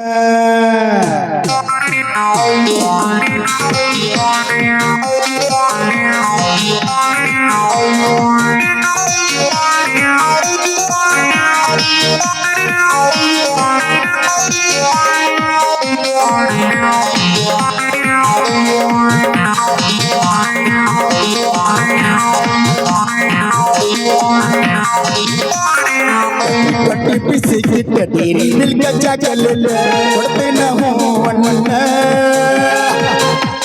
Yeah. ಬಿಸಿ ಕಿಟ್ಟ ಡೀರಿ ಮಿಲ್ಕ ಜಾಗಲ್ಲ ಕೊಡ್ತೇನ ಹೂವಣ್ಣ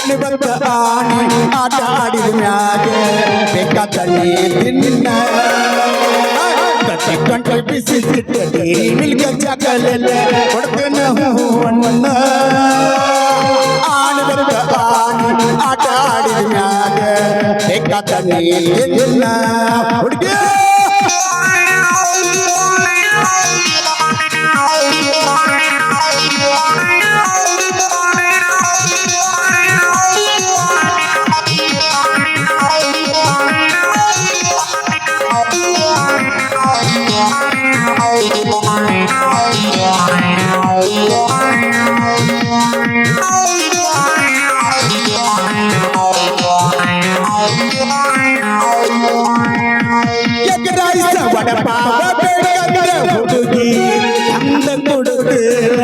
ನಿಬದ್ಧ ಆಣಿ ಆಟ ಆಡಿದ ಮ್ಯಾಗ ಬೇಕಾದಲ್ಲಿ ತಿನ್ನ ಕಟ್ಟಿ ಕಂಟ್ರಿ ಬಿಸಿ ಕಿಟ್ಟ ಡೀರಿ ಮಿಲ್ಕ ಜಾಗಲ್ಲ ಕೊಡ್ತೇನ ಹೂವಣ್ಣ ಆಣಿ ಬದ್ಧ ಆಣಿ ಆಟ ಆಡಿದ ಮ್ಯಾಗ ಬೇಕಾದಲ್ಲಿ ತಿನ್ನ ಕೊಡುತ್ತೀರ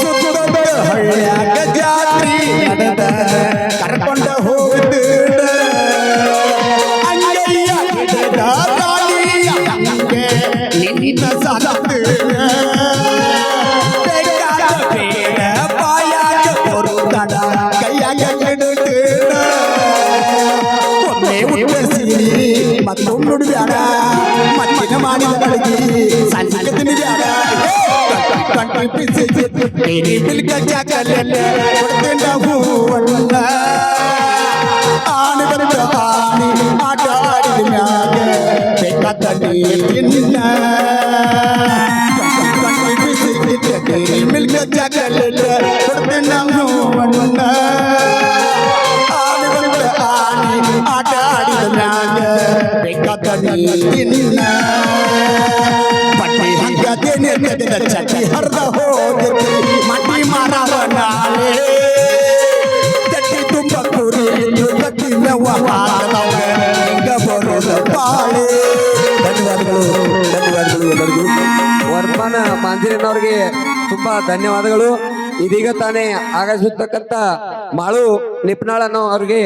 ಸುತ್ತದ ಹಳ್ಳ್ಯಾಗ ಜಾತ್ರಿ ನಡೆದ ಕರ್ಕೊಂಡ ಹೋಗುತ್ತೀರ ಅಂಗೈಯ ಹಿಡಿದ ತಾಳಿಯ ಹಂಗೆ ನಿನ್ನ ಸಾಲತ್ತೀರ ಬೇಕಾದ ಬೇಡ ಕಂಟ್ರಿ ಪಿಸಿ ಬೇರೆ ಬಿಲ್ಕ ಜಾಗಲ್ಲ ವರ್ಮನ ಅವರಿಗೆ ತುಂಬಾ ಧನ್ಯವಾದಗಳು. ಇದೀಗ ತಾನೇ ಆಗಮಿಸತಕ್ಕಂತ ಮಾಳು ನಿಪ್ನಾಳನ್ನು ಅವರಿಗೆ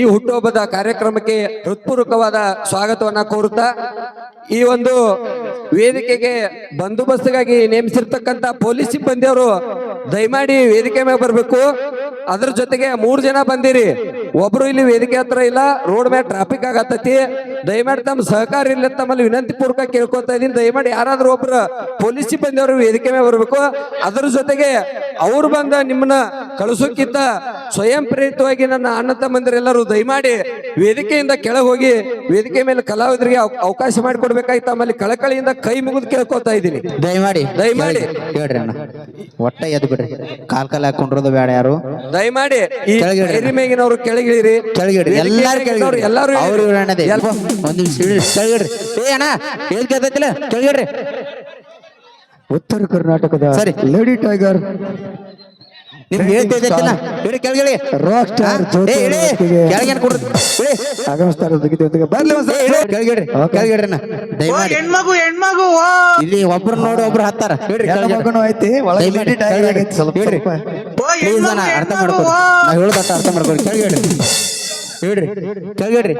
ಈ ಹುಟ್ಟುಹಬ್ಬದ ಕಾರ್ಯಕ್ರಮಕ್ಕೆ ಹೃತ್ಪೂರ್ವಕವಾದ ಸ್ವಾಗತವನ್ನ ಕೋರುತ್ತಾ, ಈ ಒಂದು ವೇದಿಕೆಗೆ ಬಂದೋಬಸ್ತ್ಗಾಗಿ ನೇಮಿಸಿರ್ತಕ್ಕಂತ ಪೊಲೀಸ್ ಸಿಬ್ಬಂದಿಯವರು ದಯಮಾಡಿ ವೇದಿಕೆ ಮೇಲೆ ಬರಬೇಕು. ಅದ್ರ ಜೊತೆಗೆ ಮೂರು ಜನ ಬಂದಿರಿ. ಒಬ್ರು ಇಲ್ಲಿ ವೇದಿಕೆ ಹತ್ರ ಇಲ್ಲ ರೋಡ್ ಮೇಲೆ ಟ್ರಾಫಿಕ್ ಆಗತ್ತೈತಿ. ದಯಮಾಡಿ ತಮ್ಮ ಸಹಕಾರ ಇಲ್ಲ ತಮ್ಮಲ್ಲಿ ವಿನಂತಿ ಪೂರ್ವಕ ಕೇಳ್ಕೊತಾ ಇದೀನಿ ದಯಮಾಡಿ ಯಾರಾದ್ರೂ ಒಬ್ರು ಪೊಲೀಸ್ ಸಿಬ್ಬಂದಿಯವರು ವೇದಿಕೆ ಮೇಲೆ ಬರಬೇಕು. ಅದ್ರ ಜೊತೆಗೆ ಅವ್ರು ಬಂದ ನಿಮ್ಮನ್ನ ಕಳಿಸೋಕ್ಕಿಂತ ಸ್ವಯಂ ಪ್ರೇರಿತವಾಗಿ ನನ್ನ ಅಣ್ಣ ತಮ್ಮಂದಿರೆಲ್ಲರೂ ದಯಮಾಡಿ ವೇದಿಕೆಯಿಂದ ಕೆಳಗೆ ಹೋಗಿ ವೇದಿಕೆ ಮೇಲೆ ಕಲಾವಿದರಿಗೆ ಅವ- ಅವಕಾಶ ಮಾಡಿಕೊಡ್ಬೇಕಾಗಿ ತಮ್ಮಲ್ಲಿ ಕಳಕಳಿಯಿಂದ ಕೈ ಮುಗಿದು ಕೇಳ್ಕೊತಾ ಇದ್ದೀನಿ. ದಯಮಾಡಿ. ದಯಮಾಡಿ. ಹೇಳ್ರಿ ಅಣ್ಣ. ಒಟ್ಟ ಎದ್ದು ಬಿಡ್ರಿ. ಕಾಲ್ ಕಾಲ ಹಾಕೊಂಡಿರೋದು ಬೇಡ ಯಾರು. ದಯಮಾಡಿ ಈ ಹಿರಿಮೆಗಿನವರು ಕೆಳಗೆ ಮೇಗಿನವರು ಕೆಳಗಿಳಿರಿ ಕೆಳಗಿಡ್ರಿ. ಎಲ್ಲರೂ ಕೆಳಗಿಡ್ರಿ. ಎಲ್ಲಾರು ಅವ್ರು. ಇವ್ರು ಅಣ್ಣದೇ ಎಲ್ಲ- ಒಂದ್ ನಿಮಿಷ ಕೆಳಗಿಡ್ರಿ. ಏ ಅಣ್ಣ ಏನ್ ಕೇಳ್ತೈತಿಲ್ಲ? ಕೆಳಗಿಡ್ರಿ. ಉತ್ತರ ಕರ್ನಾಟಕದ ಸರಿ. ಲೇಡಿ ಟೈಗರ್ ನಿಮ್ಗೆ ಹೇಳ್ತೈತಿಲ್ಲ ಇಳಿ ಕೆಳಗಿಳಿ ರಾಕ್ ಸ್ಟಾರ್ ಏ ಇಳಿ ಕೆಳಗೇನ್ ಕೊಡ್ರಿ ಇಳಿ ಆಗಮಿಸ್ತಾರೆ ಜೊತೆಗೆ ಬರ್ಲಿ ಒಂದ್ ಏ, ಇಳಿ ಕೆಳಗಿಡ್ರಿ ಕೆಳಗಿಡ್ರಿ ಅಣ್ಣ ದಯಮಾಡಿ. ಹೆಣ್ಮಗು ಹೆಣ್ಮಗು ಇಲ್ಲಿ ಒಬ್ರು ನೋಡಿ ಒಬ್ರು ಹತ್ತಾರ. ಐತಿ ಒಳಗೆ ಸ್ವಲ್ಪ ಪ್ಲೀಸ್ ಅರ್ಥ ಮಾಡ್ಕೊಡಿ. ನಾ ಅರ್ಥ ಮಾಡ್ಕೊಡಿ ಕೆಳಗಿಡ್ರಿ ಹೇಳ್ರಿ. ಕೆಳಗಿಡ್ರಿ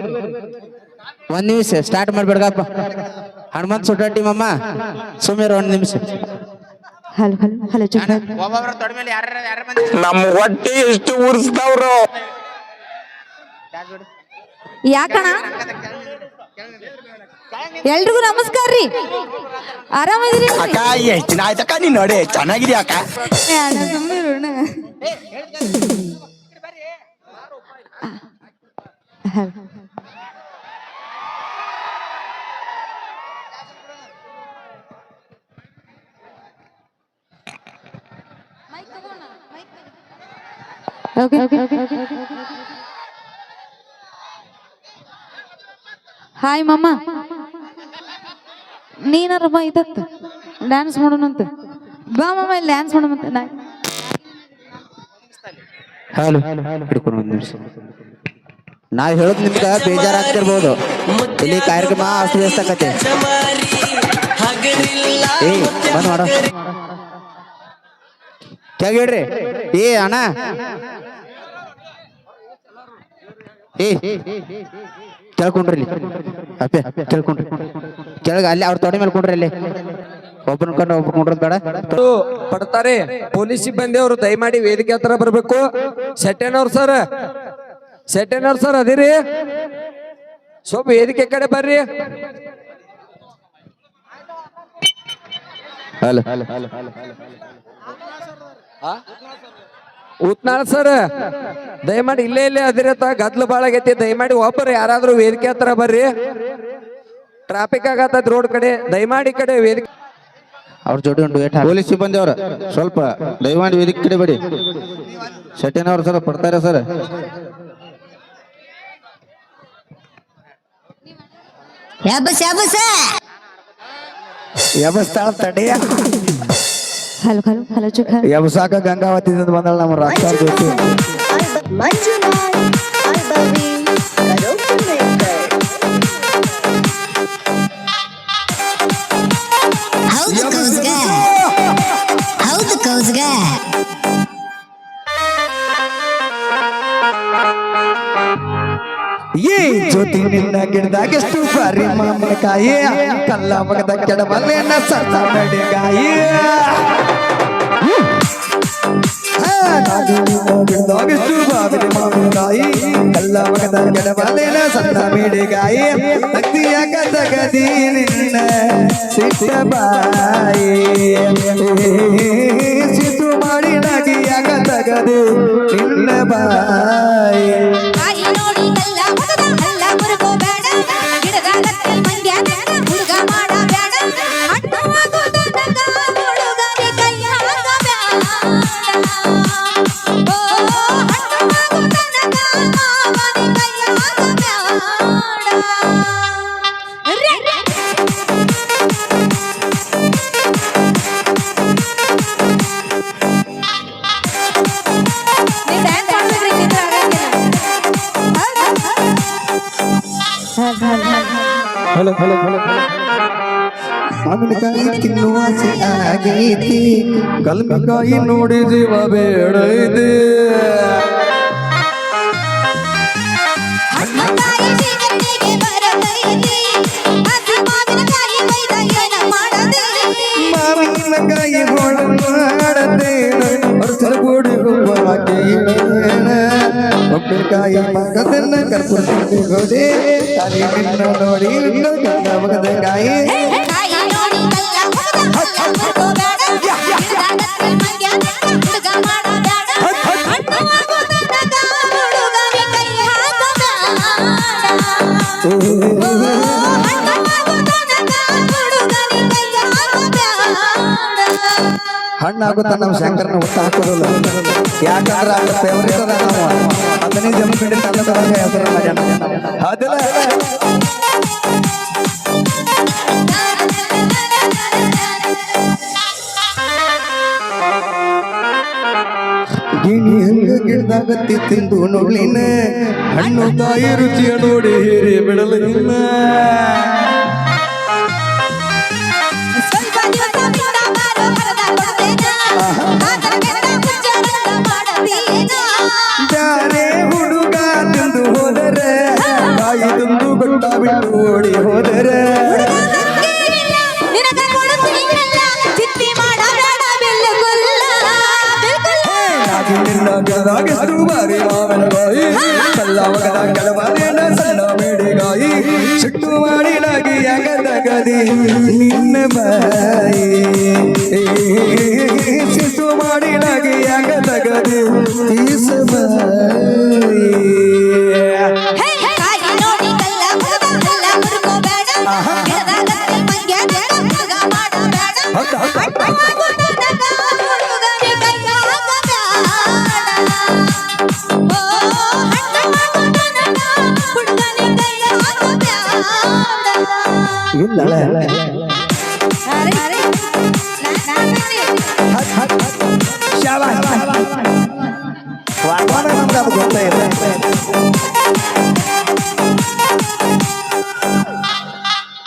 ಒಂದ್ ನಿಮಿಷ ಸ್ಟಾರ್ಟ್ ಮಾಡ್ಬೇಡಪ್ಪ ಹನುಮಂತ್ ಸುಟ್ಟ ಮಮ್ಮ ಸುಮ್ಮನೆ ಒಂದ್ ನಿಮಿಷ. ಹಲೋ ಹಲೋ ಹಲೋ ಚುಪ್ ಒಬ್ಬೊಬ್ರ ತೊಡ ಮೇಲೆ ಯಾರ ಯಾರ ನಮ್ಮ ಹೊಟ್ಟೆ ಎಷ್ಟು ಉರ್ಸ್ತಾವ್ರು. ಯಾಕಣ ಎಲ್ರಿಗೂ ನಮಸ್ಕಾರ ರೀ. ಆರಾಮದಿರಿ? ಅಕ್ಕ ಎಷ್ಟು ದಿನ ಆಯ್ತಕ್ಕ ನೀನ್ ನೋಡಿ ಚೆನ್ನಾಗಿದ್ಯಾ ಅಕ್ಕ? ಹಾಯ್ ಮಮ್ಮ ನೀನಾರಮ್ಮ ಇದತ್ತ? ಡ್ಯಾನ್ಸ್ ಮಾಡೋಣಂತ ಬಾ ಮಾಮ ಇಲ್ಲಿ ಡ್ಯಾನ್ಸ್ ಮಾಡ ಮತ್ತೆ ನಾ ಹಲೋ ಹಿಡ್ಕೊಂಡು ಒಂದು ನಿಮಿಷ. ನಾ ಹೇಳೋದು ನಿಮ್ಗೆ ಬೇಜಾರಾಗ್ತಿರ್ಬೋದು. ಇಲ್ಲಿ ಕಾರ್ಯಕ್ರಮ ಅಸ್ತವ್ಯಸ್ತಕತೆ ಏ ಬಂದ್ ಮಾಡೋ. ಕೆಳಗಿಡ್ರಿ ಏ ಅಣ್ಣ. ಏ ಕೇಳ್ಕೊಂಡ್ರಿ ಅಪ್ಪೆ ಕೇಳ್ಕೊಂಡ್ರಿ. ಕೆಳಗೆ ಅಲ್ಲಿ ಅವ್ರ ತೊಡೆ ಮೇಲೆ ಕೊಂಡ್ರಿ ಅಲ್ಲಿ. ಒಬ್ಬನ ಕಂಡು ಒಬ್ಬ ಕೊಂಡ್ರದ್ ಬೇಡ. ಪಡ್ತಾರೆ. ಪೊಲೀಸ್ ಸಿಬ್ಬಂದಿ ಅವರು ದಯಮಾಡಿ ವೇದಿಕೆ ಹತ್ರ ಬರ್ಬೇಕು. ಸೆಟ್ಟೆನವ್ರ ಸರ್ ಸೆಟ್ಟೆನವ್ರ ಸರ್ ಅದಿರಿ. ಸ್ವಲ್ಪ ವೇದಿಕೆ ಕಡೆ ಬರ್ರಿ. ಉತ್ನಾಳ್ ಸರ್ ದಯಮಾಡಿ ಇಲ್ಲೇ ಇಲ್ಲೇ ಅದಿರತ್ತ ಗದ್ಲು ಬಾಳ ಆಗೈತಿ ದಯಮಾಡಿ ಒಬ್ಬರು ಯಾರಾದ್ರೂ ವೇದಿಕೆ ಹತ್ರ ಬರ್ರಿ. ಟ್ರಾಫಿಕ್ ಆಗತ್ತ ರೋಡ್ ಕಡೆ ದಯಮಾಡಿ ಕಡೆ ವೇದಿಕೆ ಅವ್ರ ಜೋಡಿ ಒಂದು ವೇಟ್ ಪೊಲೀಸ್ ಸಿಬ್ಬಂದಿ ಅವ್ರ ಸ್ವಲ್ಪ ದಯಮಾಡಿ ವೇದಿಕೆ ಕಡೆ ಬಿಡಿ. ಶೆಟ್ಟಿನವ್ರು ಸರ್ ಪಡ್ತಾರೆ ಸರ್. ಯಾಬಸ್ ಯಾಬಸ್ ಎಬಸ್ತಾಳ ತಡೆಯ ಹಲೋ ಹಲೋ ಹಲೋ ಚುಕ್ ಎಬಸಾಕ ಗಂಗಾವತಿದಿಂದ ಬಂದಳ ನಮ್ಮ ರಾಷ್ಟ್ರ ಜೊತೆ ಮಂಜುನಾಥ್ ಏ ಜ್ಯೋತಿ ನಿನ್ನ ಗಿಡದಾಗ ಎಷ್ಟು ಬಾರಿ ಮಾವಿನಕಾಯಿ ಕಲ್ಲ ಮಗದ ಕೆಡಬಲ್ಲೇನ ಸಣ್ಣ ನಡಿಗಾಯಿ ಎಷ್ಟು ಬಾರಿ ಮಾವಿನಕಾಯಿ, ಕಲ್ಲ ಮಗದ ಕೆಡಬಲ್ಲೇನ ಸಣ್ಣ ಮೇಡಿಗಾಯಿ ಭಕ್ತಿಯ ಕದಗದಿ ನಿನ್ನ ಸಿಟ್ಟ ಬಾಯಿ. ಸಿಟ್ಟು ಮಾಡಿ ನಗಿಯ ತಗದಿ ನಿನ್ನ ಬಾಯಿ. ಮಾವಿನಕಾಯಿ ತಿನ್ನುವ ಆಸೆ ಆಗೈತಿ ಕಲ್ಮಿಕಾಯಿ ನೋಡಿ ಜೀವ ಬೇಡೈತಿ ಹಣ್ಣುಕಾಯಿ ಶೇಖರಣೆಗೆ ಬರತೈತಿ ಹಸಿ ಮಾವಿನಕಾಯಿ ಬೈದ ಏನ ಮಾಡದೆ ಮಾವಿನಕಾಯಿ ಗೋಳು ಮಾಡತೇನ ವರ್ಷದ ಗೋಡಿ ಹಾಕೇನ ಒಬ್ಬಕಾಯಿ ಮಗದನ್ನ ಕರ್ಕೊಂಡು ಗೋಡೆ ತಾಯಿ ನಿನ್ನ ನೋಡಿ ನಿನ್ನ ಗಂಡ ಮಗದ ಕಾಯಿ ಕಾಯಿ ಹಣ್ಣಾಗುತ್ತ ನಾವು ಶಂಕರನ ಹುಟ್ಟ ಹಾಕೋದಿಲ್ಲ ಯಾಕಂದ್ರೆ ಅವ್ರ ಅದ ನಾವು ಹದಿನೈದು ಜನ ಬಿಡಿ ತಾಲೂಕದಾಗ ಹೆಸರು ಮಾಡ್ಯಾನ ಗಿಣಿ ಹಂಗ ತಿಂದು ನೋಡ್ಲಿನ. ಹಣ್ಣು ತಾಯಿ ರುಚಿಯ ನೋಡಿ ಹೇರಿ ಬಿಡಲಿಲ್ಲ ನಿನ್ನ ಗಿಡದಾಗ ಎಷ್ಟು ಬಾರಿ ಮಾವಿನಕಾಯಿ ಕಲ್ಲ ಮಗದ ಕೆಳಬಾರಿನ ಸಣ್ಣ ಮೇಡಿಗಾಯಿ ಸಿಟ್ಟು ಮಾಡಿ ನಾಗಿ ಅಗದಗದಿ ನಿನ್ನ ಬಾಯಿ ಸಿಟ್ಟು ಮಾಡಿ ನಾಗಿ ಅಗದಗದಿ ಈಸ ಬಾಯಿ ವಾತಾವರಣ ನಮ್ಗೆ ಅದು ಗೊತ್ತೇ ಇಲ್ಲ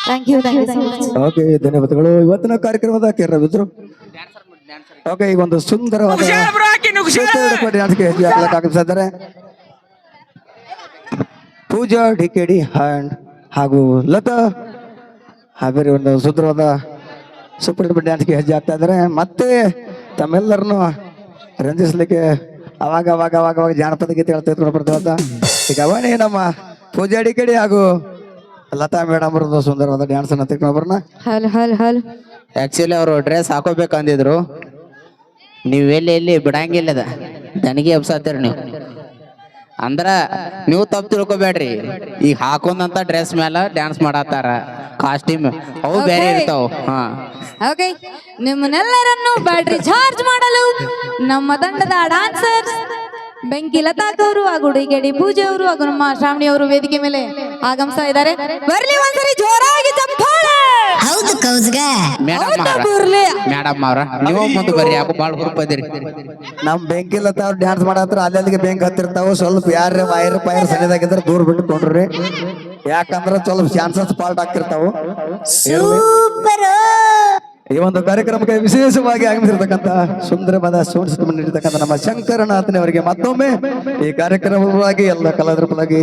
thank you thank you so much okay ಧನ್ಯವಾದಗಳು. ಇವತ್ತಿನ ಕಾರ್ಯಕ್ರಮದ ಕೇರವಿದ್ರು ಓಕೆ ಈಗ ಒಂದು ಸುಂದರವಾದ ಆಗಮಿಸಿದ್ದಾರೆ. Pooja D K D hand ಹಾಗೂ ಲತಾ ಹಾವೇರಿ ಒಂದು ಸುಂದರವಾದ ಸೂಪರ್ ಹಿಟ್ ಡ್ಯಾನ್ಸ್ಗೆ ಹೆಜ್ಜೆ ಹಾಕ್ತಾ ಇದ್ದಾರೆ. ಮತ್ತೆ ತಮ್ಮೆಲ್ಲರನ್ನು ರಂಜಿಸ್ಲಿಕ್ಕೆ ಅವಾಗ ಅವಾಗ ಅವಾಗ ಅವಾಗ ಜಾನಪದ ಗೀತೆ ಹೇಳ್ತಾ ಈಗ ಅವನೇ ನಮ್ಮ ಪೂಜೆ ಅಡಿಗಡಿ ಕೆ ಹಾಗೂ ಲತಾ ಮೇಡಮ್ ಅವ್ರದ್ದು ಸುಂದರವಾದ ಡ್ಯಾನ್ಸ್ ಅನ್ನ ತಿಳ್ಕೊಂಡ್ಬರ್ನ ಬರೋಣ ಹಲೋ ಹಲೋ ಹಲೋ ಆಕ್ಚುಲಿ ಅವರು ಡ್ರೆಸ್ ಹಾಕೋಬೇಕಂದಿದ್ರು ನೀವು ಎಲ್ಲಿ ಎಲ್ಲಿ ಬಿಡಂಗಿಲ್ಲ ಅದ ದನಿಗೆ ಎಬ್ಸಾತೀರಿ ನೀವು. ಅಂದ್ರ ನೀವು ತಪ್ಪು ತಿಳ್ಕೊಬೇಡ್ರಿ. ಈಗ ಹಾಕೊಂಡಂತ ಡ್ರೆಸ್ ಮೇಲೆ ಡ್ಯಾನ್ಸ್ ಮಾಡತ್ತಾರ. ಕಾಸ್ಟ್ಯೂಮ್ ಅವು ಬೇರೆ. ಇರ್ತಾವ. ಹಾ. ಓಕೆ ನಿಮ್ಮನ್ನೆಲ್ಲರನ್ನು ಬ್ಯಾಟ್ರಿ ಚಾರ್ಜ್ ಮಾಡಲು ನಮ್ಮ ತಂಡದ ಡಾನ್ಸರ್ ಬೆಂಕಿ ಲತಾ ಅವರು ಹಾಗೂ ಡಿಕೆಡಿ ಪೂಜೆ ಅವರು ಹಾಗೂ ನಮ್ಮ ಶ್ರಾವಣಿ ಅವರು ವೇದಿಕೆ ಮೇಲೆ ಆಗಮಿಸ್ತಾ ಇದ್ದಾರೆ. ಬರ್ಲಿ ಒಂದ್ಸರಿ ಜೋರಾಗಿ ಚಪ್ಪಾಳೆ ಹೌದು ಕೌಸ್ಗ? ಮೇಡಮ್ ಮೇಡಮ್ ಅವ್ರ. ನೀವು ಮುಂದೆ ಬರ್ರಿ ಯಾಕೋ ಬಾಳ ಹುರುಪದಿರಿ ನಮ್ ಬೆಂಕಿ ಇಲ್ಲ ತಾವ್ ಡ್ಯಾನ್ಸ್ ಮಾಡತ್ರ ಅಲ್ಲಲ್ಲಿಗೆ ಬೆಂಕಿ ಹತ್ತಿರ್ತಾವ. ಸ್ವಲ್ಪ ಯಾರ ವೈರ್ ಪೈರ್ ಸಣ್ಣದಾಗಿದ್ರೆ ದೂರ ಬಿಟ್ಟು ಕೊಂಡ್ರಿ ಯಾಕಂದ್ರ ಸ್ವಲ್ಪ ಚಾನ್ಸಸ್ ಪಾಲ್ಟ್ ಆಗ್ತಿರ್ತಾವು. ಸೂಪರ್ ಈ ಒಂದು ಕಾರ್ಯಕ್ರಮಕ್ಕೆ ವಿಶೇಷವಾಗಿ ಆಗಮಿಸಿರ್ತಕ್ಕಂಥ ಸುಂದರವಾದ ಸೋಡಿಸಿಕೊಂಡು ನೀಡಿರ್ತಕ್ಕಂಥ ನಮ್ಮ ಶಂಕರನಾಥನವರಿಗೆ ಮತ್ತೊಮ್ಮೆ ಈ ಕಾರ್ಯಕ್ರಮವಾಗಿ ಎಲ್ಲ ಕಲಾವಿದರ ಪರವಾಗಿ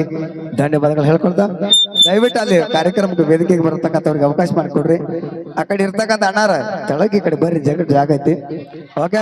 ಧನ್ಯವಾದಗಳು ಹೇಳ್ಕೊಳ್ತಾ ದಯವಿಟ್ಟು ಅಲ್ಲಿ ಕಾರ್ಯಕ್ರಮಕ್ಕೆ ವೇದಿಕೆಗೆ ಬರತಕ್ಕಂಥವ್ರಿಗೆ ಅವಕಾಶ ಮಾಡಿಕೊಡ್ರಿ. ಆ ಕಡೆ ಇರ್ತಕ್ಕಂಥ ಅಣ್ಣಾರ, ಕೆಳಗೆ ಈ ಕಡೆ ಬರ್ರಿ ಜಗಟ್ ಜಾಗ ಐತಿ ಓಕೆ